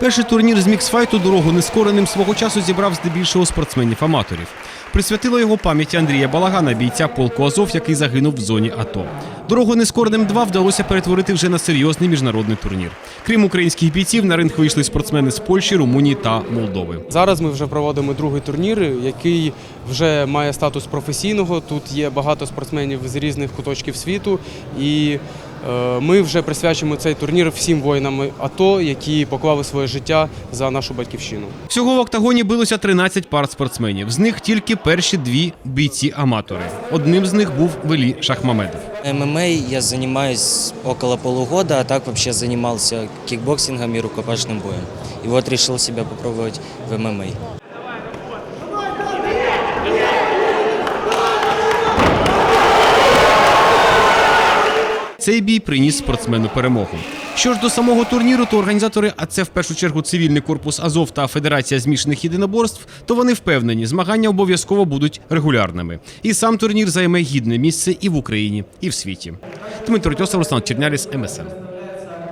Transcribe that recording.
Перший турнір з міксфайту дорогу нескореним свого часу зібрав здебільшого спортсменів-аматорів. Присвятило його пам'яті Андрія Балагана, бійця полку Азов, який загинув в зоні АТО. Дорогу нескореним 2 вдалося перетворити вже на серйозний міжнародний турнір. Крім українських бійців, на ринг вийшли спортсмени з Польщі, Румунії та Молдови. Зараз ми вже проводимо другий турнір, який вже має статус професійного. Тут є багато спортсменів з різних куточків світу, і ми вже присвячуємо цей турнір всім воїнам АТО, які поклали своє життя за нашу батьківщину. Всього в октагоні билося 13 пар спортсменів. З них тільки перші дві бійці-аматори. Одним з них був Велі Шахмамедов. ММА я занимаюсь около полугода, а так вообще занимался кикбоксингом и рукопашным боем. И вот решил себя попробовать в ММА. Цей бій приніс спортсмену перемогу. Що ж до самого турніру, то організатори, а це в першу чергу цивільний корпус Азов та Федерація змішаних єдиноборств, то вони впевнені, змагання обов'язково будуть регулярними. І сам турнір займе гідне місце і в Україні, і в світі. Дмитро Тьосов, Руслан Черняліс, МСН.